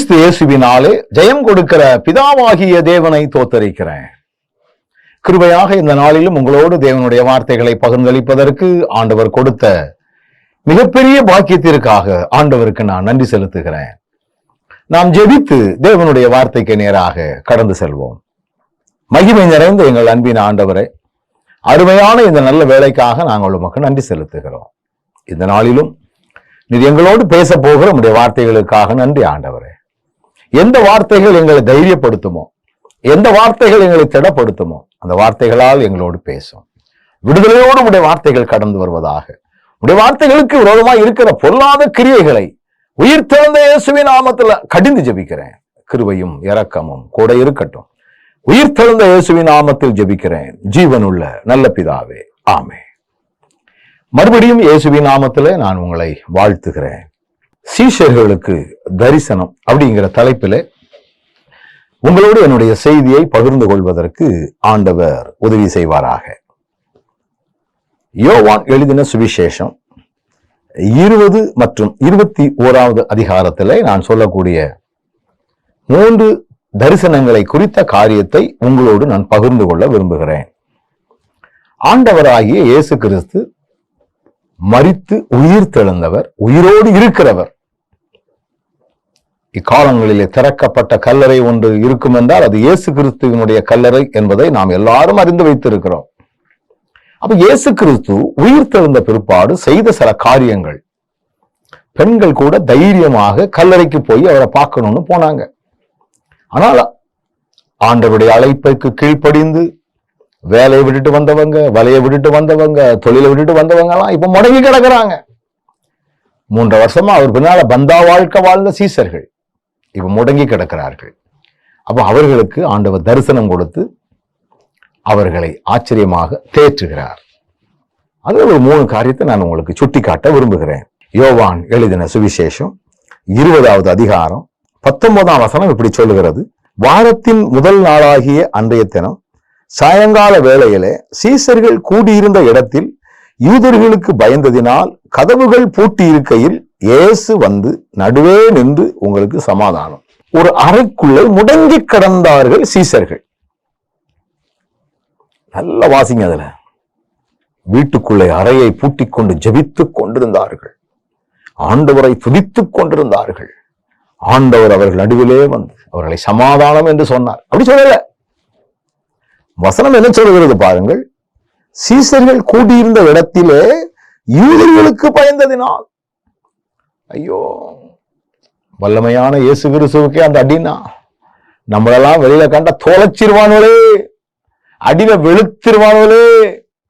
கிறிஸ்து இயேசுவினாலே ஜெயம் கொடுக்கிற பிதாவாகிய தேவனை தோத்தரிக்கிறேன். கிருபையாக இந்த நாளிலும் உங்களோடு தேவனுடைய வார்த்தைகளை பகிர்ந்தளிப்பதற்கு ஆண்டவர் கொடுத்த மிகப்பெரிய பாக்கியத்திற்காக ஆண்டவருக்கு நான் நன்றி செலுத்துகிறேன். நாம் ஜெபித்து தேவனுடைய வார்த்தைக்கு நேராக கடந்து செல்வோம். மகிமை நிறைந்த எங்கள் அன்பின் ஆண்டவரை அருமையான இந்த நல்ல வேலைக்காக நாங்கள் உமக்கு நன்றி செலுத்துகிறோம். இந்த நாளிலும் நீர் எங்களோடு பேச போகிற உடைய வார்த்தைகளுக்காக நன்றி ஆண்டவரே. எந்த வார்த்தைகள் எங்களை தைரியப்படுத்துமோ எந்த வார்த்தைகள் எங்களை திடப்படுத்துமோ அந்த வார்த்தைகளால் எங்களோடு பேசும். விடுதலையோடு உடைய வார்த்தைகள் கடந்து வருவதாக. உடைய வார்த்தைகளுக்கு விரோதமாக இருக்கிற பொல்லாத கிரியைகளை உயிர் திறந்த இயேசுவின் நாமத்துல கடிந்து ஜெபிக்கிறேன். கிருவையும் இரக்கமும் கூட இருக்கட்டும். உயிர் திறந்த இயேசுவின் நாமத்தில் ஜெபிக்கிறேன். ஜீவனுள்ள நல்ல பிதாவே ஆமே மறுபடியும் இயேசுவின் நாமத்துல நான் உங்களை வாழ்த்துகிறேன். சீஷர்களுக்கு தரிசனம் அப்படிங்கிற தலைப்பில் உங்களோடு என்னுடைய செய்தியை பகிர்ந்து கொள்வதற்கு ஆண்டவர் உதவி செய்வாராக. யோவான் எழுதின சுவிசேஷம் இருபது மற்றும் இருபத்தி ஓராவது அதிகாரத்தில் நான் சொல்லக்கூடிய மூன்று தரிசனங்களை குறித்த காரியத்தை உங்களோடு நான் பகிர்ந்து கொள்ள விரும்புகிறேன். ஆண்டவராகிய இயேசு கிறிஸ்து மறித்து உயிர் தெழுந்தவர் உயிரோடு இருக்கிறவர். இக்காலங்களிலே திறக்கப்பட்ட கல்லறை ஒன்று இருக்கும் என்றால் அது இயேசு கிறிஸ்துவினுடைய கல்லறை என்பதை நாம் எல்லாரும் அறிந்து வைத்திருக்கிறோம். அப்ப இயேசு கிறிஸ்து உயிர் தெழுந்த பிற்பாடு செய்த சில காரியங்கள். பெண்கள் கூட தைரியமாக கல்லறைக்கு போய் அவரை பார்க்கணும்னு போனாங்க. ஆனால் ஆண்டவருடைய அழைப்புக்கு கீழ்ப்படிந்து வேலையை விட்டுட்டு வந்தவங்க வலையை விட்டுட்டு வந்தவங்க தொழிலை விட்டுட்டு வந்தவங்க எல்லாம் இப்ப முடங்கி கிடக்குறாங்க. மூன்று வருஷமா அவர் பின்னால பந்தா வாழ்க்கை வாழ்ந்த சீசர்கள். இப்போ முடங்கி கிடக்கிறார்கள். அப்போ அவர்களுக்கு ஆண்டவர் தரிசனம் கொடுத்து அவர்களை ஆச்சரியமாக தேற்றுகிறார். அது ஒரு மூணு காரியத்தை நான் உங்களுக்கு சுட்டி காட்ட விரும்புகிறேன். யோவான் எழுதின சுவிசேஷம் இருபதாவது அதிகாரம் பத்தொன்பதாம் வசனம் இப்படி சொல்லுகிறது. வாரத்தின் முதல் நாளாகிய அன்றைய தினம் சாயங்கால வேளையிலே சீசர்கள் கூடியிருந்த இடத்தில் யூதர்களுக்கு பயந்ததினால் கதவுகள் பூட்டி இருக்கையில் இயேசு வந்து நடுவே நின்று உங்களுக்கு சமாதானம். ஒரு அறைக்குள்ளே முடங்கி கிடந்தார்கள் சீசர்கள். நல்ல வாசிங்க அதுல. வீட்டுக்குள்ளே அறையை பூட்டிக் கொண்டு ஜெபித்துக் கொண்டிருந்தார்கள். ஆண்டவரை துதித்துக் கொண்டிருந்தார்கள். ஆண்டவர் அவர்கள் நடுவிலே வந்து அவர்களை சமாதானம் என்று சொன்னார். அப்படி சொல்லல. வசனம் என்ன சொல்கிறது பாருங்கள். சீசர்கள் கூடியிருந்த இடத்திலே யூதர்களுக்கு பயந்ததினால். ஐயோ வல்லமையான இயேசு கிறிஸ்துவுக்கே அந்த அடினா நம்மளெல்லாம் வெளியில கண்ட தோலைச்சிருவானுவலே அடியில வெளுத்திருவானுவலே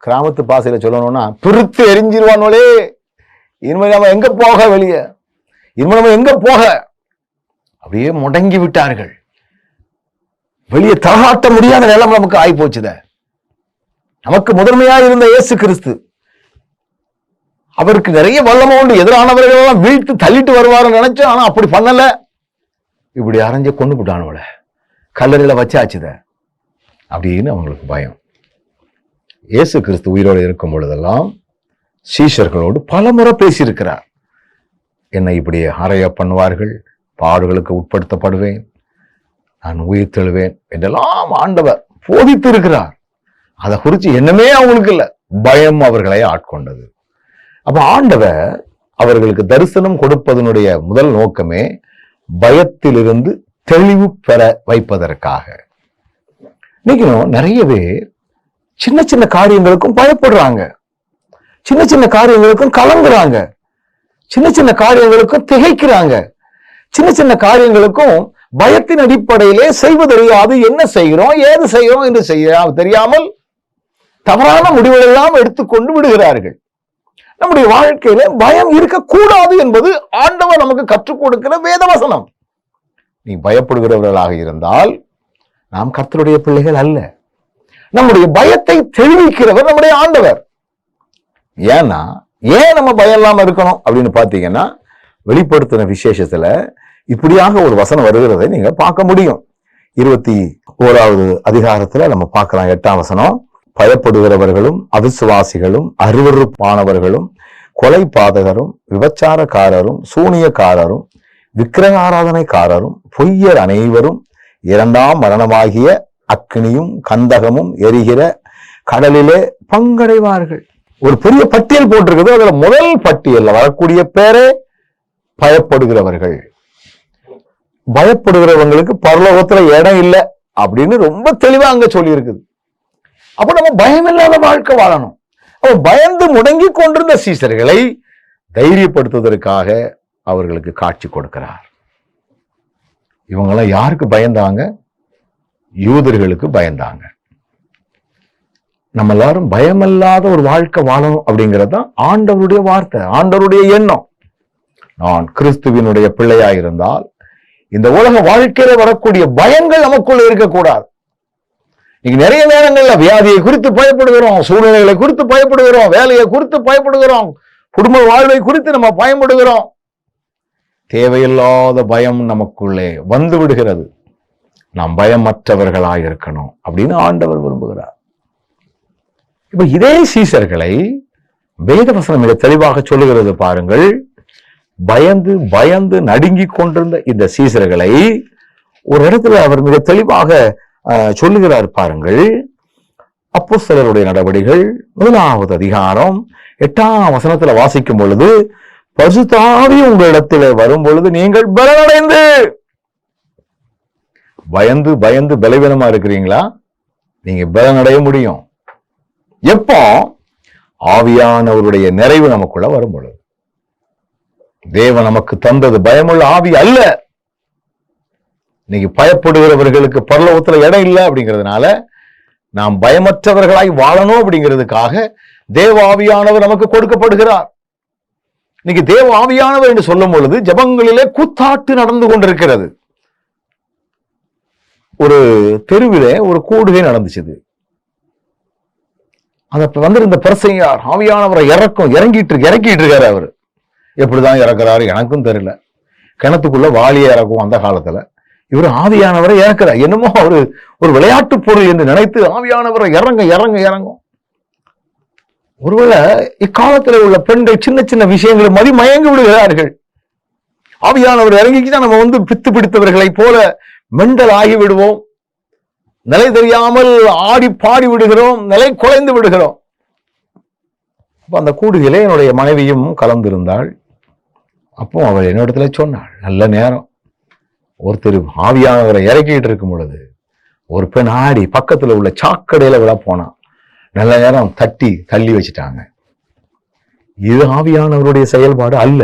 கிராமத்து பாசையில சொல்லணும்னா பிரித்து எரிஞ்சிருவானுவலே இனிமேல் நம்ம எங்க போக வெளியே? இனிமேல் நம்ம எங்க போக? அப்படியே முடங்கி விட்டார்கள். வெளியே தலகாட்ட முடியாத நிலம் நமக்கு ஆகி போச்சுத நமக்கு முதன்மையா இருந்த இயேசு கிறிஸ்து அவருக்கு நிறைய வல்லமை உண்டு. எதிரானவர்கள் எல்லாம் வீழ்த்து தள்ளிட்டு வருவாருன்னு நினைச்சோம் ஆனா அப்படி பண்ணல. இப்படி அரைஞ்ச கொண்டு விட்டானுவல கல்லறையில வச்சாச்சுத. அப்படின்னு அவங்களுக்கு பயம். இயேசு கிறிஸ்து உயிரோடு இருக்கும் பொழுதெல்லாம் சீஷர்களோடு பல முறை பேசியிருக்கிறார். என்னை இப்படி அறைய பண்ணுவார்கள் பாடுகளுக்கு உட்படுத்தப்படுவேன். நான் உயிர் தெழுவேன் என்றெல்லாம் ஆண்டவர் போதித்து இருக்கிறார் அதை குறித்து என்னமே அவங்களுக்கு இல்லை. பயம் அவர்களை ஆட்கொண்டது. அப்போ ஆண்டவர் அவர்களுக்கு தரிசனம் கொடுப்பதனுடைய முதல் நோக்கமே பயத்திலிருந்து தெளிவு பெற வைப்பதற்காக. இன்னைக்கும் நிறைய பேர் சின்ன சின்ன காரியங்களுக்கும் பயப்படுறாங்க. சின்ன சின்ன காரியங்களுக்கும் கலங்குறாங்க. சின்ன சின்ன காரியங்களுக்கும் திகைக்கிறாங்க. சின்ன சின்ன காரியங்களுக்கும் பயத்தின் அடிப்படையிலே செய்வதறியாது என்ன செய்கிறோம் ஏது செய்கிறோம் என்று செய்ய தெரியாமல் தவறான முடிவுகளெல்லாம் எடுத்துக்கொண்டு விடுகிறார்கள். நம்முடைய வாழ்க்கையில பயம் இருக்கக்கூடாது என்பது ஆண்டவர் நமக்கு கற்றுக் கொடுக்கிற வேதவசனம். நீ பயப்படுகிறவர்களாக இருந்தால் நாம் கர்த்தருடைய பிள்ளைகள் அல்ல. நம்முடைய பயத்தை தெளிவிக்கிறவர் நம்முடைய ஆண்டவர். ஏன்னா ஏன் நம்ம பயம் இல்லாம இருக்கணும் அப்படின்னு பாத்தீங்கன்னா வெளிப்படுத்தின விசேஷத்துல இப்படியாக ஒரு வசனம் வருகிறதை நீங்க பார்க்க முடியும். இருபத்தி ஓராவது அதிகாரத்துல நம்ம பார்க்கலாம் எட்டாம் வசனம். பயப்படுகிறவர்களும் அவிசுவாசிகளும் அருவருப்பானவர்களும் கொலை பாதகரும் விபச்சாரக்காரரும் சூனியக்காரரும் விக்கிரக ஆராதனைக்காரரும் பொய்யர் அனைவரும் இரண்டாம் மரணமாகிய அக்னியும் கந்தகமும் எரிகிற கடலிலே பங்கடைவார்கள். ஒரு பெரிய பட்டியல் போட்டிருக்குது. அதுல முதல் பட்டியல்ல வரக்கூடிய பேரே பயப்படுகிறவர்கள். பயப்படுகிறவங்களுக்கு பரலோகத்துல இடம் இல்லை அப்படின்னு ரொம்ப தெளிவா அங்க சொல்லி இருக்குது அப்ப நம்ம பயம் இல்லாத வாழ்க்கை வாழணும். அப்ப பயந்து முடங்கி கொண்டிருந்த சீசர்களை தைரியப்படுத்துவதற்காக அவர்களுக்கு காட்சி கொடுக்கிறார். இவங்கெல்லாம் யாருக்கு பயந்தாங்க? யூதர்களுக்கு பயந்தாங்க. நம்ம எல்லாரும் பயமில்லாத ஒரு வாழ்க்கை வாழணும் அப்படிங்கிறது தான் ஆண்டவருடைய வார்த்தை ஆண்டவருடைய எண்ணம். நான் கிறிஸ்துவினுடைய பிள்ளையாயிருந்தால் இந்த உலக வாழ்க்கையில வரக்கூடிய பயங்கள் நமக்குள்ள இருக்கக்கூடாது. இன்னைக்கு நிறைய நேரங்கள்ல வியாதியை குறித்து பயப்படுகிறோம் சூழ்நிலைகளை குறித்து பயப்படுகிறோம் வேலையை குறித்து பயப்படுகிறோம் குடும்ப வாழ்வை குறித்து நம்ம பயப்படுகிறோம் தேவையில்லாத பயம் நமக்குள்ளே வந்து விடுகிறது. நாம் பயமற்றவர்களாக இருக்கணும் அப்படின்னு ஆண்டவர் விரும்புகிறார். இப்ப இதே சீசர்களை வேதவசனம் மிக தெளிவாக சொல்லுகிறது பாருங்கள். பயந்து பயந்து நடுங்கி கொண்டிருந்த இந்த சீசர்களை ஒரு இடத்துல அவர் மிக தெளிவாக அஹ், சொல்லுகிறார் பாருங்கள். அப்போ சிலருடைய நடவடிக்கைகள் முதலாவது அதிகாரம் எட்டாம் வசனத்துல வாசிக்கும் பொழுது பசுதாவி உங்களிடத்தில் வரும் பொழுது நீங்கள் பலனடைந்து. பயந்து பயந்து பலவீனமா இருக்கிறீங்களா? நீங்க பலனடைய முடியும். எப்போ? ஆவியானவருடைய நிறைவு நமக்குள்ள வரும் பொழுது. தேவன் நமக்கு தந்தது பயமுள்ள ஆவி அல்ல. இன்னைக்கு பயப்படுகிறவர்களுக்கு பரலோகத்துல இடம் இல்லை அப்படிங்கிறதுனால நாம் பயமற்றவர்களாய் வாழணும் அப்படிங்கிறதுக்காக தேவ ஆவியானவர் நமக்கு கொடுக்கப்படுகிறார். இன்னைக்கு தேவ ஆவியானவர் என்று சொல்லும் பொழுது ஜபங்களிலே கூத்தாட்டு நடந்து கொண்டிருக்கிறது. ஒரு தெருவிலே ஒரு கூடுகை நடந்துச்சுது. அந்த வந்திருந்த பிரசையார் ஆவியானவரை இறக்கும் இறங்கிட்டு இறக்கிட்டு இருக்காரு அவர். எப்படிதான் இறக்குறாரு எனக்கும் தெரியல. கிணத்துக்குள்ள வாளியை இறக்கும் அந்த காலத்துல. இவர் ஆவியானவரை இறக்குறார். என்னமோ ஒரு ஒரு விளையாட்டு பொருள் என்று நினைத்து ஆவியானவரை இறங்க இறங்க இறங்கும். ஒருவேளை இக்காலத்துல உள்ள பெண்கள் சின்ன சின்ன விஷயங்களை மதி மயங்கி விடுகிறார்கள். ஆவியானவர் இறங்கிக்கிட்டா நம்ம வந்து பித்து பிடித்தவர்களைப் போல மெண்டல் ஆகி விடுவோம். நிலை தெரியாமல் ஆடி பாடி விடுகிறோம். நிலை குலைந்து விடுகிறோம். அப்ப அந்த கூடுதலே என்னுடைய மனைவியும் கலந்திருந்தாள். அப்போ அவள் என்னிடத்துல சொன்னாள் நல்ல நேரம். ஒருத்தர் ஆவியானவரை இறக்கிட்டு இருக்கும் பொழுது ஒரு பெண் ஆடி பக்கத்துல உள்ள சாக்கடையில் விழ போனான் நல்ல நேரம் தட்டி தள்ளி வச்சுட்டாங்க. இது ஆவியானவருடைய செயல்பாடு அல்ல.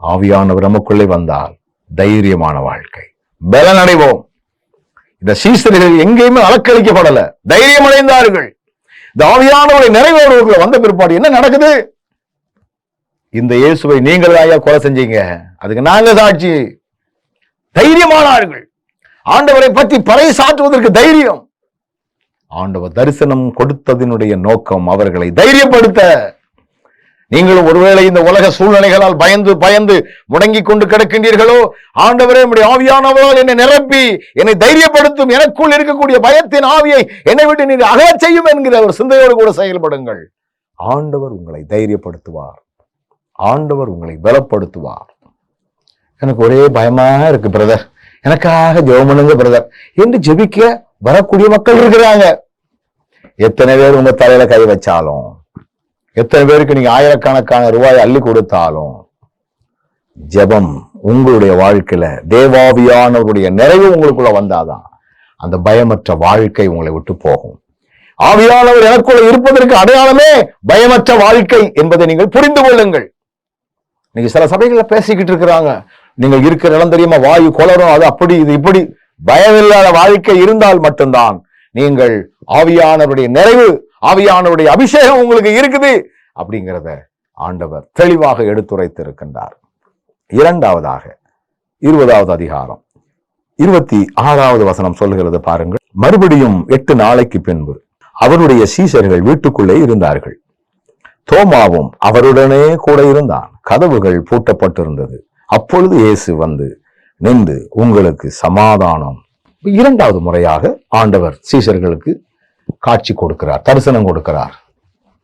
ஆவியானவர் நமக்குள்ளே வந்தால் தைரியமான வாழ்க்கை. பலன் அடைவோம் இந்த சீசர்கள் எங்கேயுமே அலக்களிக்கப்படல தைரியம் அடைந்தார்கள் இந்த ஆவியானவரை நிறைவேறுவர்கள் வந்த பிற்பாடு என்ன நடக்குது? இந்த இயேசுவை நீங்கள் ஐயா கொலை செஞ்சீங்க. அதுக்கு நாங்க சாட்சி. தைரியமானார்கள் ஆண்டவரை பற்றி பறை சாற்றுவதற்கு தைரியம். ஆண்டவர் தரிசனம் கொடுத்ததினுடைய நோக்கம் அவர்களை தைரியப்படுத்த. நீங்களும் ஒருவேளை இந்த உலக சூழ்நிலைகளால் பயந்து பயந்து முடங்கி கொண்டு கிடக்கின்றீர்களோ ஆண்டவரே நம்முடைய ஆவியானவரால் என்னை நிரப்பி என்னை தைரியப்படுத்தும் எனக்குள் இருக்கக்கூடிய பயத்தின் ஆவியை என்னை விட்டு நீர் அகலச் செய்யும் என்கிற ஒரு சிந்தையோடு கூட செயல்படுங்கள். ஆண்டவர் உங்களை தைரியப்படுத்துவார். ஆண்டவர் உங்களை பலப்படுத்துவார். எனக்கு ஒரே பயமா இருக்கு பிரதர் எனக்காக ஜெவமனுங்க பிரதர் என்று ஜெபிக்க வரக்கூடிய மக்கள் இருக்கிறாங்க. எத்தனை பேர் உங்க தலையில கை வச்சாலும் எத்தனை பேருக்கு நீங்க ஆயிரக்கணக்கான ரூபாய் அள்ளி கொடுத்தாலும் ஜெபம் உங்களுடைய வாழ்க்கையில தேவாவியானவருடைய நிறைவு உங்களுக்குள்ள வந்தாதான் அந்த பயமற்ற வாழ்க்கை உங்களை விட்டு போகும். ஆவியானவர் எனக்குள்ள இருப்பதற்கு அடையாளமே பயமற்ற வாழ்க்கை என்பதை நீங்கள் புரிந்து கொள்ளுங்கள். நீங்க சில சபைகள்ல பேசிக்கிட்டு இருக்கிறாங்க. நீங்க இருக்கிற இடம் தெரியுமா? வாயு குளரும் அது அப்படி இது இப்படி. பயமில்லாத வாழ்க்கை இருந்தால் மட்டும்தான் நீங்கள் ஆவியானவருடைய நிறைவு ஆவியானவருடைய அபிஷேகம் உங்களுக்கு இருக்குது அப்படிங்கிறத ஆண்டவர் தெளிவாக எடுத்துரைத்து இருக்கின்றார் இரண்டாவதாக இருபதாவது அதிகாரம் இருபத்தி ஆறாவது வசனம் சொல்லுகிறது பாருங்கள். மறுபடியும் எட்டு நாளைக்கு பின்பு அவருடைய சீசர்கள் வீட்டுக்குள்ளே இருந்தார்கள். தோமாவும் அவருடனே கூட இருந்தான். கதவுகள் பூட்டப்பட்டிருந்தது. அப்பொழுது இயேசு வந்து நின்று உங்களுக்கு சமாதானம். இரண்டாவது முறையாக ஆண்டவர் சீசர்களுக்கு காட்சி கொடுக்கிறார் தரிசனம் கொடுக்கிறார்.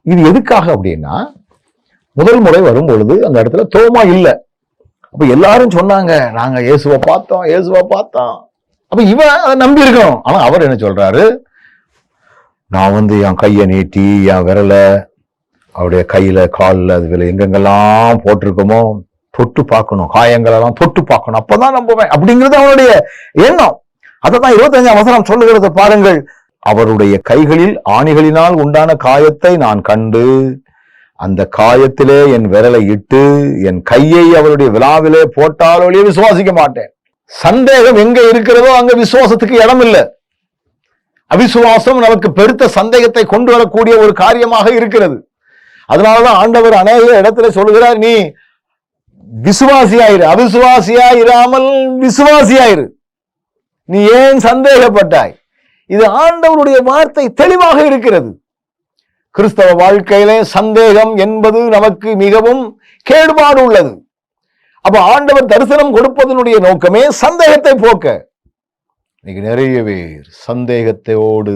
இது எதுக்காக அப்படின்னா முதல் முறை வரும் பொழுது அந்த இடத்துல தோமா இல்லை. அப்ப எல்லாரும் சொன்னாங்க நாங்க இயேசுவை பார்த்தோம் இயேசுவை பார்த்தோம். அப்ப இவன் அதை நம்பி இருக்கணும் ஆனா அவர் என்ன சொல்றாரு? நான் வந்து என் கையை நீட்டி என் விரலை அவருடைய கையில காலில் அதுல எங்கெங்கெல்லாம் போட்டிருக்கோமோ தொட்டு பார்க்கணும். காயங்களெல்லாம் தொட்டு பார்க்கணும். அப்போதான் நம்புவேன். அப்படிங்கிறது அவனுடைய எண்ணம். தான் இருபத்தஞ்சாம் வசனம் சொல்லுகிறது பாருங்கள். அவருடைய கைகளில் ஆணிகளினால் உண்டான காயத்தை நான் கண்டு அந்த காயத்திலே என் விரலை இட்டு என் கையை அவருடைய விழாவிலே போட்டால் ஒழிய விசுவாசிக்க மாட்டேன். சந்தேகம் எங்க இருக்கிறதோ அங்க விசுவாசத்துக்கு இடம் இல்லை அவிசுவாசம் நமக்கு பெருத்த சந்தேகத்தை கொண்டு வரக்கூடிய ஒரு காரியமாக இருக்கிறது. அதனாலதான் ஆண்டவர் அநேக இடத்துல சொல்லுகிறார் நீ விசுவாசியாயிரு அவிசுவாசியாயிராமல் விசுவாசியாயிரு. நீ ஏன் சந்தேகப்பட்டாய்? இது ஆண்டவருடைய வார்த்தை தெளிவாக இருக்கிறது. கிறிஸ்தவ வாழ்க்கையிலே சந்தேகம் என்பது நமக்கு மிகவும் கேடுபாடு உள்ளது. அப்ப ஆண்டவர் தரிசனம் கொடுப்பதனுடைய நோக்கமே சந்தேகத்தை போக்க. இன்னைக்கு நிறைய பேர் சந்தேகத்தோடு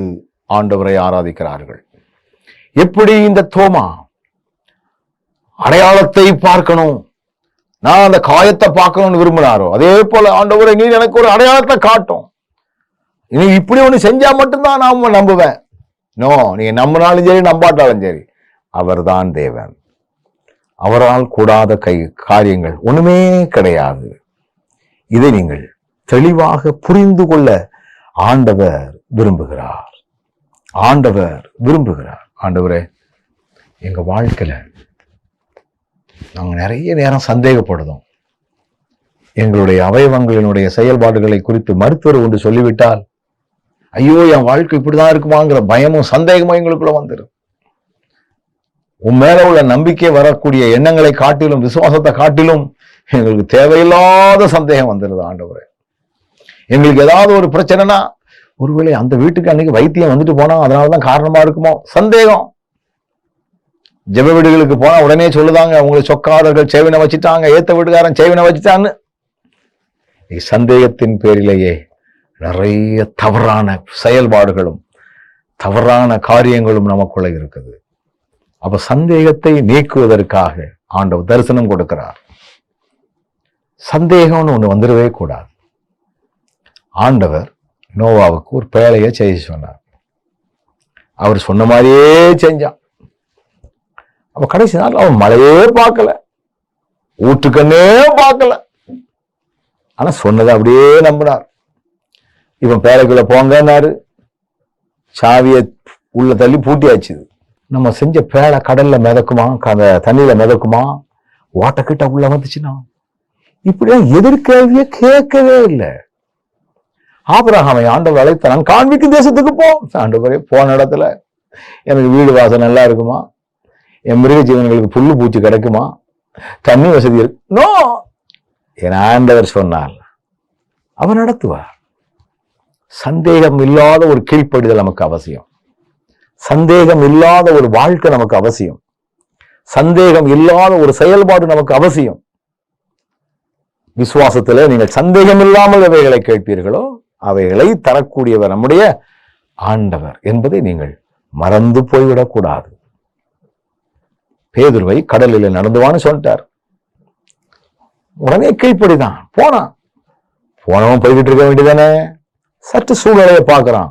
ஆண்டவரை ஆராதிக்கிறார்கள். எப்படி இந்த தோமா? அடையாளத்தை பார்க்கணும். நான் அந்த காயத்தை பார்க்கணும்னு விரும்பினாரோ? அதே போல ஆண்டவரை நீ எனக்கு ஒரு அடையாளத்தை காட்டும். நீ இப்படி ஒன்று செஞ்சா மட்டும்தான் நான் நம்புவேன். நோ நீங்க நம்பினாலும் சரி நம்பாட்டாலும் சரி. அவர்தான் தேவன். அவரால் கூடாத கை காரியங்கள் ஒண்ணுமே கிடையாது. இதை நீங்கள் தெளிவாக புரிந்து கொள்ள ஆண்டவர் விரும்புகிறார். ஆண்டவர் விரும்புகிறார். ஆண்டவரே எங்க வாழ்க்கையில நாங்கள் நிறைய நேரம் சந்தேகப்படுதோம் எங்களுடைய அவயவங்களினுடைய செயல்பாடுகளை குறித்து மருத்துவர் ஒன்று சொல்லிவிட்டால் ஐயோ என் வாழ்க்கை இப்படிதான் இருக்குமாங்கிற பயமும் சந்தேகமும் எங்களுக்குள்ள வந்துடும் உன் மேல உள்ள நம்பிக்கை வரக்கூடிய எண்ணங்களை காட்டிலும் விசுவாசத்தை காட்டிலும் எங்களுக்கு தேவையில்லாத சந்தேகம் வந்துடுது ஆண்டவரே. எங்களுக்கு ஏதாவது ஒரு பிரச்சனைனா ஒருவேளை அந்த வீட்டுக்கு அன்னைக்கு வைத்தியம் வந்துட்டு போனா அதனாலதான் காரணமா இருக்குமோ? சந்தேகம். ஜெப வீடுகளுக்கு போனா உடனே சொல்லுதாங்க உங்களை சொக்காதவர்கள் சேவினை வச்சுட்டாங்க ஏத்த வீட்டுக்காரன் சேவினை வச்சுட்டான்னு சந்தேகத்தின் பேரிலேயே நிறைய தவறான செயல்பாடுகளும் தவறான காரியங்களும் நமக்குள்ள இருக்குது. அப்ப சந்தேகத்தை நீக்குவதற்காக ஆண்டவர் தரிசனம் கொடுக்கிறார். சந்தேகம்னு ஒண்ணு வந்துடவே கூடாது. ஆண்டவர் நோவாவுக்கு ஒரு பேழையை செய்ய சொன்னார். அவர் சொன்ன மாதிரியே செஞ்சான். அவன் கடைசி நாள் அவன் மழையே பார்க்கல. ஊற்றுக்கண்ணே பார்க்கல. ஆனா சொன்னதை அப்படியே நம்பினார். இவன் பேரைக்குள்ள போங்கன்னாரு. சாவியை உள்ள தள்ளி பூட்டியாச்சு நம்ம செஞ்ச பேழை கடல்ல மிதக்குமா? அந்த தண்ணியில மிதக்குமா? ஓட்டக்கிட்ட உள்ள வந்துச்சுன்னா? இப்படியா எதிர்கேள்விய கேட்கவே இல்லை. ஆபரகாமை ஆண்டவர் அழைத்தான் காண்பிக்கும் தேசத்துக்கு போ. ஆண்டவரே போன இடத்துல. எனக்கு வீடு வாசல் நல்லா இருக்குமா? என் மிருக ஜீவன்களுக்கு புல்லு பூச்சி கிடைக்குமா? தண்ணி வசதி இருக்கு நோ என் ஆண்டவர் சொன்னால் அவர் நடத்துவார். சந்தேகம் இல்லாத ஒரு கீழ்ப்படிதல் நமக்கு அவசியம். சந்தேகம் இல்லாத ஒரு வாழ்க்கை நமக்கு அவசியம். சந்தேகம் இல்லாத ஒரு செயல்பாடு நமக்கு அவசியம். விசுவாசத்துல நீங்கள் சந்தேகம் இல்லாமல் அவைகளை கேட்பீர்களோ அவைகளை தரக்கூடியவர் நம்முடைய ஆண்டவர் என்பதை நீங்கள் மறந்து போய்விடக்கூடாது. பேதுருவை கடலில் நடந்துவான்னு சொல்லிட்டார். உடனே கீழ்ப்படிதான். போனான். போனவன் போய்கிட்டு இருக்க வேண்டியதானே? சற்று சூழ்நிலையை பார்க்கறான்.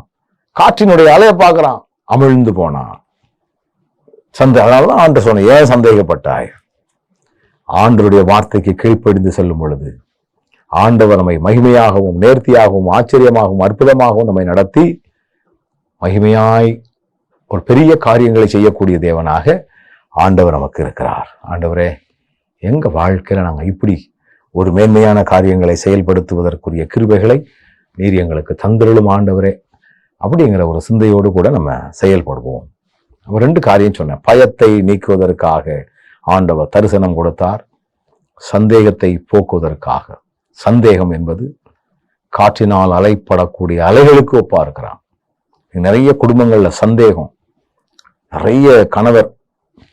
காற்றினுடைய அலையை பார்க்கறான். அமிழ்ந்து போனான். சந்தே அதனாலதான் ஆண்டு சொன்ன ஏன் சந்தேகப்பட்டாய்? ஆண்டருடைய வார்த்தைக்கு கீழ்ப்படிந்து செல்லும் பொழுது ஆண்டவர் நம்மை மகிமையாகவும் நேர்த்தியாகவும் ஆச்சரியமாகவும் அற்புதமாகவும் நம்மை நடத்தி மகிமையாய் ஒரு பெரிய காரியங்களை செய்யக்கூடிய தேவனாக ஆண்டவர் நமக்கு இருக்கிறார். ஆண்டவரே எங்கள் வாழ்க்கையில் நாங்கள் இப்படி ஒரு மேன்மையான காரியங்களை செயல்படுத்துவதற்குரிய கிருபைகளை நீர் எங்களுக்கு தந்திரலும் ஆண்டவரே. அப்படிங்கிற ஒரு சிந்தையோடு கூட நம்ம செயல்படுவோம். ரெண்டு காரியம் சொன்னேன். பயத்தை நீக்குவதற்காக ஆண்டவர் தரிசனம் கொடுத்தார். சந்தேகத்தை போக்குவதற்காக. சந்தேகம் என்பது காற்றினால் அலைப்படக்கூடிய அலைகளுக்கு ஒப்பா இருக்கிறான். நிறைய குடும்பங்களில் சந்தேகம். நிறைய கணவர்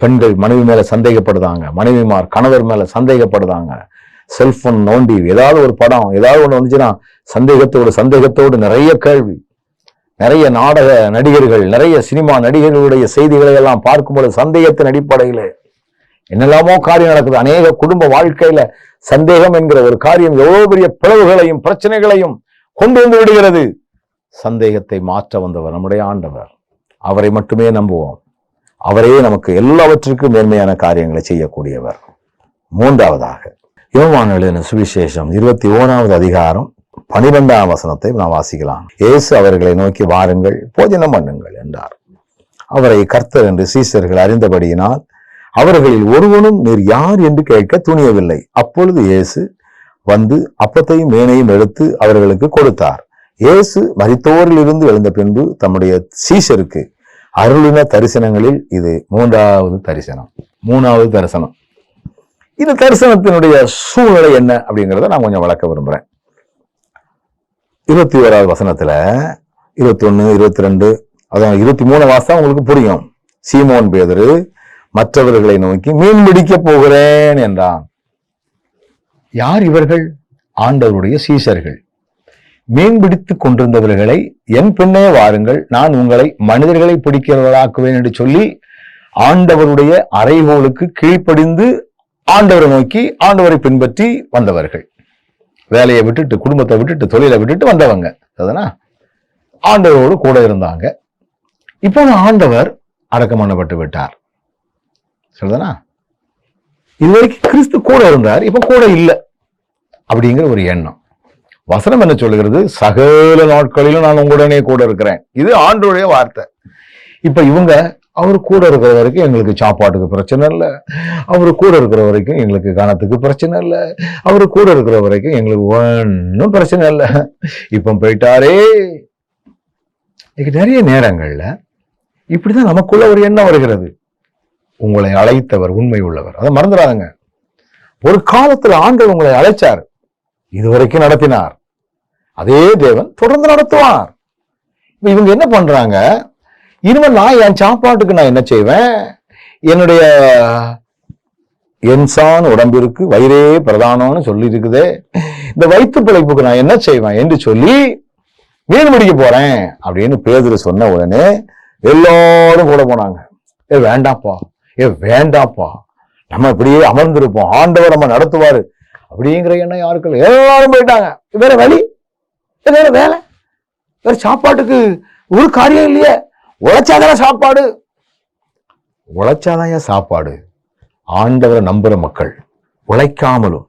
பெண்கள் மனைவி மேல சந்தேகப்படுதாங்க. மனைவிமார் கணவர் மேல சந்தேகப்படுதாங்க. செல்போன் நோண்டி ஏதாவது ஒரு படம் ஏதாவது ஒண்ணு வந்துச்சுன்னா சந்தேகத்தோடு சந்தேகத்தோடு நிறைய கேள்வி. நிறைய நாடக நடிகர்கள் நிறைய சினிமா நடிகர்களுடைய செய்திகளை எல்லாம் பார்க்கும்போது சந்தேகத்தின் அடிப்படையில் என்னெல்லாமோ காரியம் நடக்குது. அநேக குடும்ப வாழ்க்கையில சந்தேகம் என்கிற ஒரு காரியம் எவ்வளவு பெரிய பிளவுகளையும் பிரச்சனைகளையும் கொண்டு வந்து விடுகிறது. சந்தேகத்தை மாற்ற வந்தவர் நம்முடைய ஆண்டவர். அவரை மட்டுமே நம்புவோம். அவரே நமக்கு எல்லாவற்றிற்கும் மேன்மையான காரியங்களை செய்யக்கூடியவர். மூன்றாவதாக யோவான் எழுதின சுவிசேஷம் இருபத்தி ஓராவது அதிகாரம் பனிரெண்டாம் வசனத்தை நாம் வாசிக்கலாம். இயேசு அவர்களை நோக்கி வாருங்கள் போஜனம் பண்ணுங்கள் என்றார். அவரை கர்த்தர் என்று சீசர்கள் அறிந்தபடியினால் அவர்களில் ஒருவனும் நீர் யார் என்று கேட்க துணியவில்லை. அப்பொழுது இயேசு வந்து அப்பத்தையும் மேனையும் எடுத்து அவர்களுக்கு கொடுத்தார். இயேசு மரித்தோரில் இருந்து எழுந்த பின்பு தம்முடைய சீசருக்கு அருளின தரிசனங்களில் இது மூன்றாவது தரிசனம். மூணாவது தரிசனம். இந்த தரிசனத்தினுடைய சூழ்நிலை என்ன அப்படிங்கிறத நான் கொஞ்சம் வளர்க்க விரும்புறேன். இருபத்தி ஓராவது வசனத்துல இருபத்தி ஒன்று இருபத்தி ரெண்டு அதான் இருபத்தி மூணு மாதம் உங்களுக்கு புரியும். சீமோன் பேதரு மற்றவர்களை நோக்கி மீன் பிடிக்க போகிறேன் என்றான். யார் இவர்கள்? ஆண்டவருடைய சீசர்கள். மீன்பிடித்துக் கொண்டிருந்தவர்களை என் பின்னே வாருங்கள் நான் உங்களை மனிதர்களை பிடிக்கிறவர்களாக்குவேன் என்று சொல்லி ஆண்டவருடைய அறைகோளுக்கு கீழ்ப்படிந்து ஆண்டவரை நோக்கி ஆண்டவரை பின்பற்றி வந்தவர்கள். வேலையை விட்டுட்டு குடும்பத்தை விட்டுட்டு தொழிலை விட்டுட்டு வந்தவங்க. அதுனா ஆண்டவரோடு கூட இருந்தாங்க. இப்போ ஆண்டவர் அடக்கம் பண்ணப்பட்டு விட்டார். சொல்லுதனா இதுவரைக்கும் கிறிஸ்து கூட இருந்தார் இப்போ கூட இல்லை அப்படிங்கிற ஒரு எண்ணம். வசனம் என்ன சொல்லுகிறது? சகல நாட்களிலும் நான் உங்களுடனே கூட இருக்கிறேன். இது ஆண்டோடைய வார்த்தை. இப்ப இவங்க அவர் கூட இருக்கிற வரைக்கும் எங்களுக்கு சாப்பாட்டுக்கு பிரச்சனை இல்லை. அவர் கூட இருக்கிற வரைக்கும் எங்களுக்கு கணத்துக்கு பிரச்சனை இல்லை. அவர் கூட இருக்கிற வரைக்கும் எங்களுக்கு ஒன்றும் பிரச்சனை இல்லை. இப்போ போயிட்டாரே. இன்னைக்கு நிறைய நேரங்களில் இப்படிதான் நமக்குள்ள ஒரு எண்ணம் வருகிறது. உங்களை அழைத்தவர் உண்மை உள்ளவர். அதை மறந்துடாதுங்க. ஒரு காலத்துல ஆண்டவர் உங்களை அழைச்சார். இதுவரைக்கும் நடத்தினார். அதே தேவன் தொடர்ந்து நடத்துவார். இப்போ இவங்க என்ன பண்றாங்க? இனிமேல் நான் என் சாப்பாட்டுக்கு நான் என்ன செய்வேன்? என்னுடைய என்சான் உடம்பிற்கு வயிறே பிரதானம்னு சொல்லி இருக்குதே இந்த வயிற்று பிழைப்புக்கு நான் என்ன செய்வேன் என்று சொல்லி மீன் பிடிக்க போறேன் அப்படின்னு பேதுரு சொன்ன உடனே எல்லாரும் கூட போனாங்க. ஏ வேண்டாப்பா ஏ வேண்டாப்பா. நம்ம இப்படியே அமர்ந்திருப்போம். ஆண்டவர் நம்ம நடத்துவாரு. அப்படிங்கிற எண்ணம் யாருக்கும் இல்லை. எல்லாரும் போயிட்டாங்க. வேற வழி. வேற வேலை. வேற சாப்பாட்டுக்கு ஒரு காரியம் இல்லையே. உழைச்சாதான சாப்பாடு. உழைச்சாதான் சாப்பாடு. ஆண்டவரை நம்புற மக்கள் உழைக்காமலும்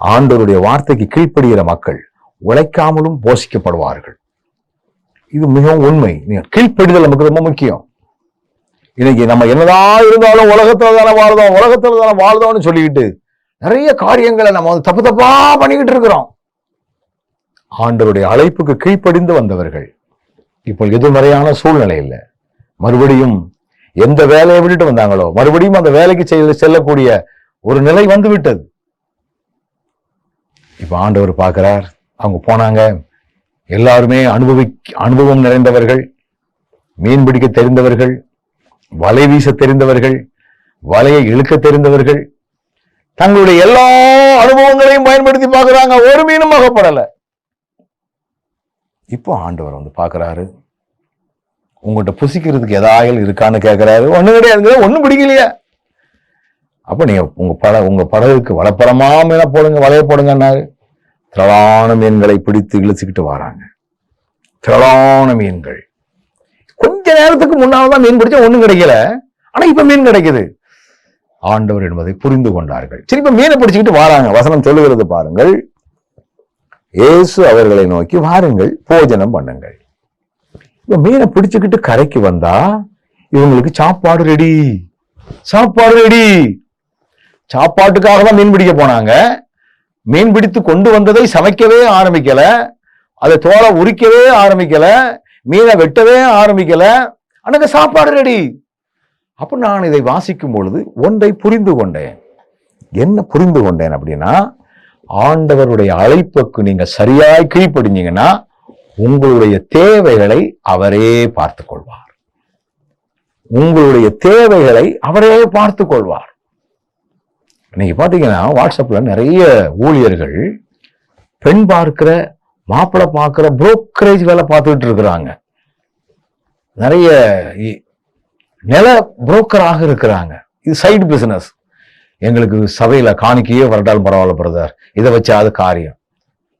ஆண்டவருடைய வார்த்தைக்கு கீழ்ப்படுகிற மக்கள் உழைக்காமலும் போஷிக்கப்படுவார்கள். இது மிகவும் உண்மை. நீங்க கீழ்ப்படிதல் நமக்கு ரொம்ப முக்கியம். இன்னைக்கு நம்ம என்னதான் இருந்தாலும் உலகத்துல தானே வாழ்றோம் உலகத்துல தானே வாழ்றோம்னு சொல்லிக்கிட்டு நிறைய காரியங்களை நம்ம வந்து தப்பு தப்பா பண்ணிக்கிட்டு இருக்கிறோம். ஆண்டவருடைய அழைப்புக்கு கீழ்ப்படிந்து வந்தவர்கள். இப்போ எதிர்மறையான சூழ்நிலை இல்லை. மறுபடியும் எந்த வேலையை விட்டுட்டு வந்தாங்களோ மறுபடியும் அந்த வேலைக்கு செல்ல செல்லக்கூடிய ஒரு நிலை வந்து விட்டது இப்ப ஆண்டவர் பார்க்கிறார் அவங்க போனாங்க. எல்லாருமே அனுபவி அனுபவம் நிறைந்தவர்கள் மீன் பிடிக்க தெரிந்தவர்கள் வலை வீச தெரிந்தவர்கள் வலையை இழுக்க தெரிந்தவர்கள் தங்களுடைய எல்லா அனுபவங்களையும் பயன்படுத்தி பார்க்குறாங்க. ஒரு மீனும் அகப்படலை. இப்போ ஆண்டவர் வந்து பார்க்குறாரு. உங்கள்கிட்ட புசிக்கிறதுக்கு எதாயில் இருக்கான்னு கேட்குறாரு ஒன்றும் கிடையாது ஒன்றும் பிடிக்கலையே. அப்போ நீங்கள் உங்கள் பட உங்கள் படகுக்கு வலப்பறமா மீன போடுங்க வளைய போடுங்கன்னாரு. திரளான மீன்களை பிடித்து இழுத்துக்கிட்டு வராங்க. திரளான மீன்கள். கொஞ்ச நேரத்துக்கு முன்னால் தான் மீன் பிடிச்சா ஒன்றும் கிடைக்கல. ஆனால் இப்போ மீன் கிடைக்குது. ஆண்டவர் என்பதை புரிந்து கொண்டார்கள். சரி இப்ப மீனை பிடிச்சுக்கிட்டு வராங்க. வசனம் சொல்லுகிறது பாருங்கள். இயேசு அவர்களை நோக்கி வாருங்கள் போஜனம் பண்ணுங்கள். இப்ப மீனை பிடிச்சுக்கிட்டு கரைக்கு வந்தா இவங்களுக்கு சாப்பாடு ரெடி. சாப்பாடு ரெடி. சாப்பாட்டுக்காக தான் மீன் பிடிக்க போனாங்க. மீன் பிடித்து கொண்டு வந்ததை சமைக்கவே ஆரம்பிக்கல. அதை தோலை உரிக்கவே ஆரம்பிக்கல. மீனை வெட்டவே ஆரம்பிக்கல. அன்னைக்கு சாப்பாடு ரெடி. அப்போ நான் இதை வாசிக்கும் பொழுது ஒன்றை புரிந்து கொண்டேன். என்ன புரிந்து கொண்டேன் அப்படின்னா ஆண்டவருடைய அழைப்புக்கு நீங்க சரியாய் கீழ்ப்படிஞ்சீங்கன்னா உங்களுடைய தேவைகளை அவரே பார்த்து கொள்வார் உங்களுடைய தேவைகளை அவரே பார்த்து கொள்வார் இன்னைக்கு பார்த்தீங்கன்னா வாட்ஸ்அப்ல நிறைய ஊழியர்கள் பெண் பார்க்கிற மாப்பிள்ளை பார்க்கிற புரோக்கரேஜ் வேலை பார்த்துக்கிட்டு இருக்கிறாங்க. நிறைய இ- நில புரோக்கராக இருக்கிறாங்க. இது சைடு பிசினஸ். எங்களுக்கு சபையில காணிக்கையே வரட்டாலும் பரவாயில்ல பிரதர். இதை வச்சாது காரியம்.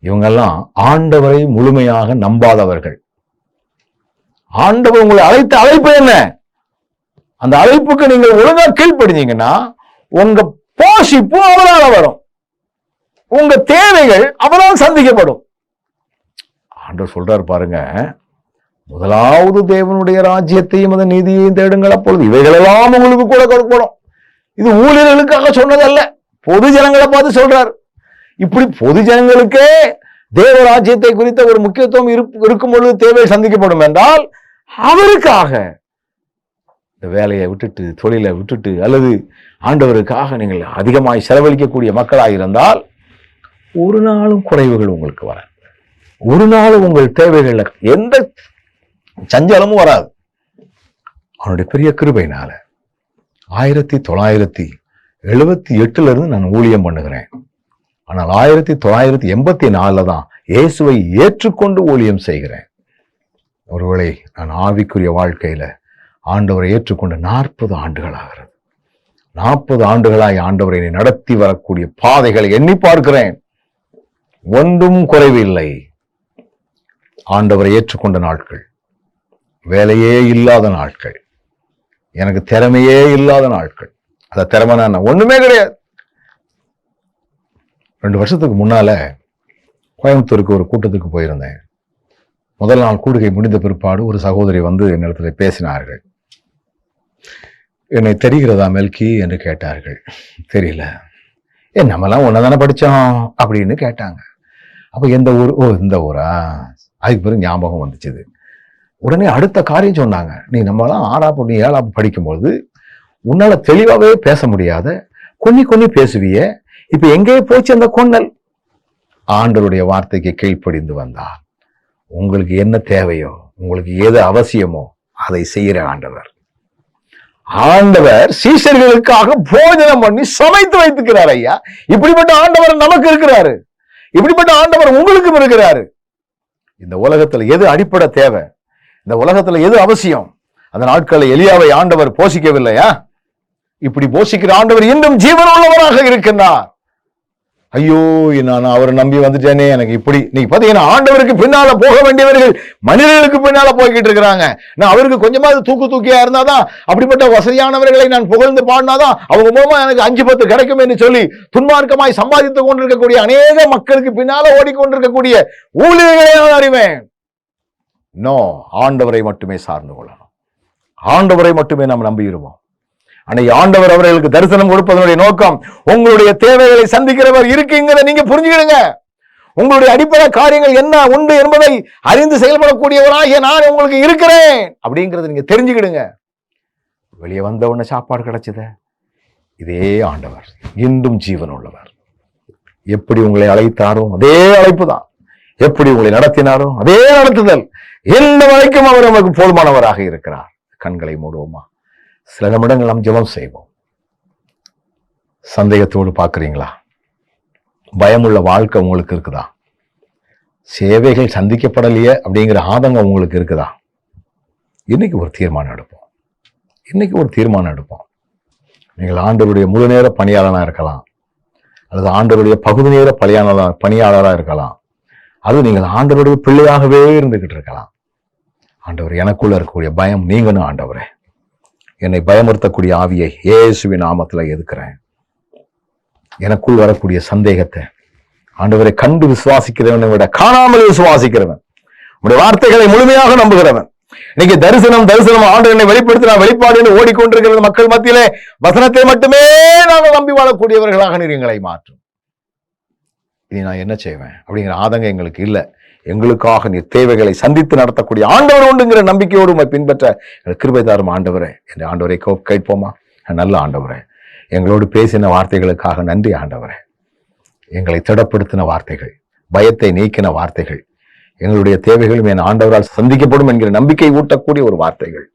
இவங்கெல்லாம் ஆண்டவரை முழுமையாக நம்பாதவர்கள். ஆண்டவர் உங்களை அழைத்த அழைப்பு என்ன? அந்த அழைப்புக்கு நீங்கள் ஒழுங்கா கீழ்ப்படிஞ்சீங்கன்னா உங்க போஷிப்பு அவரால் வரும். உங்க தேவைகள் அவரால் சந்திக்கப்படும். ஆண்டவர் சொல்றாரு பாருங்க முதலாவது தேவனுடைய ராஜ்யத்தையும் அதன் நீதியையும் தேடுங்கள். அப்பொழுது இவைகளெல்லாம் உங்களுக்கு கூட கொடுக்கப்படும் இது ஊழியர்களுக்காக சொன்னதல்ல. பொது ஜனங்களை பார்த்து சொல்றார். இப்படி பொது ஜனங்களுக்கே தேவ ராஜ்யத்தை குறித்த ஒரு முக்கியத்துவம் இருப்- இருக்கும் பொழுது தேவை சந்திக்கப்படும் என்றால் அவருக்காக இந்த வேலையை விட்டுட்டு தொழிலை விட்டுட்டு அல்லது ஆண்டவருக்காக நீங்கள் அதிகமாய் செலவழிக்கக்கூடிய மக்களாக இருந்தால் ஒரு நாளும் குறைவுகள் உங்களுக்கு வராது. ஒரு நாளும் உங்கள் தேவைகளில் எந்த சஞ்சலமும் வராது. அவனுடைய பெரிய கிருபையினால ஆயிரத்தி தொள்ளாயிரத்தி எழுபத்தி எட்டுல இருந்து நான் ஊழியம் பண்ணுகிறேன். ஆனால் ஆயிரத்தி தொள்ளாயிரத்தி எண்பத்தி நாலுல தான் இயேசுவை ஏற்றுக்கொண்டு ஊழியம் செய்கிறேன். ஒருவேளை நான் ஆவிக்குரிய வாழ்க்கையில ஆண்டவரை ஏற்றுக்கொண்டு நாற்பது ஆண்டுகள் ஆகிறது நாற்பது ஆண்டுகளாய் ஆண்டவரை நடத்தி வரக்கூடிய பாதைகளை எண்ணி பார்க்கிறேன். ஒன்றும் குறைவில்லை. ஆண்டவரை ஏற்றுக்கொண்ட நாட்கள் வேலையே இல்லாத நாட்கள். எனக்கு திறமையே இல்லாத நாட்கள். அந்த திறமை நான் ஒண்ணுமே கிடையாது. ரெண்டு வருஷத்துக்கு முன்னால கோயம்புத்தூருக்கு ஒரு கூட்டத்துக்கு போயிருந்தேன். முதல் நாள் கூடுகை முடிந்த பிற்பாடு ஒரு சகோதரி வந்து என்னிடத்தில் பேசினார்கள். என்னை தெரிகிறதா மெல்கி? என்று கேட்டார்கள். தெரியல. ஏ நம்மலாம் ஒன்று தானே படித்தோம் அப்படின்னு கேட்டாங்க. அப்போ எந்த ஊர்? ஓ இந்த ஊரா? அதுக்கு பிறகு ஞாபகம் வந்துச்சுது. உடனே அடுத்த காரியம் சொன்னாங்க. நீ நம்மளாம் ஆறாப்பு நீ ஏழாப்பு படிக்கும்போது உன்னால தெளிவாகவே பேச முடியாத கொஞ்சி கொஞ்சி பேசுவிய இப்போ எங்கேயே போச்சு அந்த கொன்னல். ஆண்டவருடைய வார்த்தைக்கு கீழ்ப்படிந்து வந்தார். உங்களுக்கு என்ன தேவையோ உங்களுக்கு எது அவசியமோ அதை செய்கிற ஆண்டவர். ஆண்டவர் சீசர்களுக்காக போஜனம் பண்ணி சமைத்து வைத்துக்கிறார் ஐயா. இப்படிப்பட்ட ஆண்டவர் நமக்கு இருக்கிறாரு. இப்படிப்பட்ட ஆண்டவர் உங்களுக்கும் இருக்கிறாரு. இந்த உலகத்துல எது அடிப்படை தேவை? இந்த உலகத்துல எது அவசியம்? அந்த நாட்களில் எலியாவை ஆண்டவர் போஷிக்கவில்லையா? இப்படி போஷிக்கிற ஆண்டவர் இன்னும் ஜீவன் உள்ளவராக இருக்கின்றார். ஐயோ நான் அவரை நம்பி வந்துட்டேனே எனக்கு இப்படி. நீங்க பாத்தீங்கன்னா ஆண்டவருக்கு பின்னால போக வேண்டியவர்கள் மனிதர்களுக்கு பின்னால போய்கிட்டு இருக்கிறாங்க. நான் அவருக்கு கொஞ்சமாவது தூக்கு தூக்கியா இருந்தாதான் அப்படிப்பட்ட வசதியானவர்களை நான் புகழ்ந்து பாடினாதான் அவங்க மூலமா எனக்கு அஞ்சு பத்து கிடைக்கும் என்று சொல்லி துன்மார்க்கமாய் சம்பாதித்துக் கொண்டிருக்கக்கூடிய அநேக மக்களுக்கு பின்னால ஓடிக்கொண்டிருக்கக்கூடிய ஊழியர்களை நான் அறிவேன். நோ ஆண்டவரை மட்டுமே சார்ந்து கொள்ளணும். ஆண்டவரை மட்டுமே நாம் நம்பியிருவோம் அன்னை ஆண்டவர் அவர்களுக்கு தரிசனம் கொடுப்பதனுடைய நோக்கம் உங்களுடைய தேவைகளை சந்திக்கிறவர் இருக்குங்கிறத நீங்க புரிஞ்சுக்கிடுங்க. உங்களுடைய அடிப்படை காரியங்கள் என்ன உண்டு என்பதை அறிந்து செயல்படக்கூடியவராகிய நான் உங்களுக்கு இருக்கிறேன் அப்படிங்கிறத நீங்க தெரிஞ்சுக்கிடுங்க. வெளியே வந்த உடனே சாப்பாடு கிடைச்சத. இதே ஆண்டவர் இன்றும் ஜீவன் உள்ளவர் எப்படி உங்களை அழைத்தாரோ அதே அழைப்பு தான் எப்படி உங்களை நடத்தினாரோ அதே நடத்துதல். எந்த வரைக்கும் அவர் நமக்கு போதுமானவராக இருக்கிறார். கண்களை மூடுவோமா? சில நிமிடங்கள் நாம் ஜபம் செய்வோம். சந்தேகத்தோடு பார்க்குறீங்களா? பயமுள்ள வாழ்க்கை உங்களுக்கு இருக்குதா? சேவைகள் சந்திக்கப்படலையே அப்படிங்கிற ஆதங்கம் உங்களுக்கு இருக்குதா? இன்னைக்கு ஒரு தீர்மானம் எடுப்போம். இன்னைக்கு ஒரு தீர்மானம் எடுப்போம். நீங்கள் ஆண்டவருடைய முழு நேர பணியாளனாக இருக்கலாம். அல்லது ஆண்டவருடைய பகுதி நேர பணியாளராக பணியாளராக இருக்கலாம். அது நீங்கள் ஆண்டவருடைய பிள்ளையாகவே இருந்துகிட்டு இருக்கலாம். ஆண்டவர் எனக்குள்ள இருக்கக்கூடிய பயம் நீங்கணும் ஆண்டவரே. என்னை பயமுறுத்தக்கூடிய ஆவியை இயேசுவின் நாமத்துல எதுக்குறேன்? எனக்குள் வரக்கூடிய சந்தேகத்தை ஆண்டவரை கண்டு விசுவாசிக்கிறவனை விட காணாமல் விசுவாசிக்கிறவன். உடைய வார்த்தைகளை முழுமையாக நம்புகிறவன். இன்னைக்கு தரிசனம் தரிசனம் ஆண்டு என்னை வெளிப்படுத்தின வெளிப்பாடு என்று ஓடிக்கொண்டிருக்கிற மக்கள் மத்தியிலே. வசனத்தை மட்டுமே நாங்கள் நம்பி வாழக்கூடியவர்களாக நீர் எங்களை மாற்றும். இனி நான் என்ன செய்வேன்? அப்படிங்கிற ஆதங்கம் எங்களுக்கு இல்லை. எங்களுக்காக நீர் தேவைகளை சந்தித்து நடத்தக்கூடிய ஆண்டவர் உண்டுங்கிற நம்பிக்கையோடு உண்மை பின்பற்ற எங்களுக்கு கிருபை தாரும் ஆண்டவரே. என்ற ஆண்டவரை கேட்போமா? நல்ல ஆண்டவரே. எங்களோடு பேசின வார்த்தைகளுக்காக நன்றி ஆண்டவரே. எங்களை திடப்படுத்தின வார்த்தைகள் பயத்தை நீக்கின வார்த்தைகள் எங்களுடைய தேவைகளும் என் ஆண்டவரால் சந்திக்கப்படும் என்கிற நம்பிக்கை ஊட்டக்கூடிய ஒரு வார்த்தைகள்.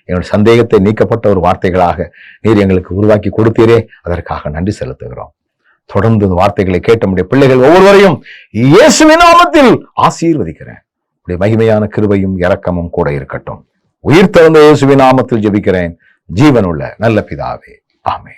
எங்களுடைய சந்தேகத்தை நீக்கப்பட்ட ஒரு வார்த்தைகளாக நீர் எங்களுக்கு உருவாக்கி கொடுத்தீரே. அதற்காக நன்றி செலுத்துகிறோம். தொடர்ந்து இந்த வார்த்தைகளை கேட்ட நம்முடைய பிள்ளைகள் ஒவ்வொருவரையும் இயேசுவின் நாமத்தில் ஆசீர்வதிக்கிறேன். மகிமையான கிருபையும் இரக்கமும் கூட இருக்கட்டும். உயிர் திறந்த இயேசுவின் நாமத்தில் ஜெபிக்கிறேன். ஜீவனுள்ள நல்ல பிதாவே. ஆமே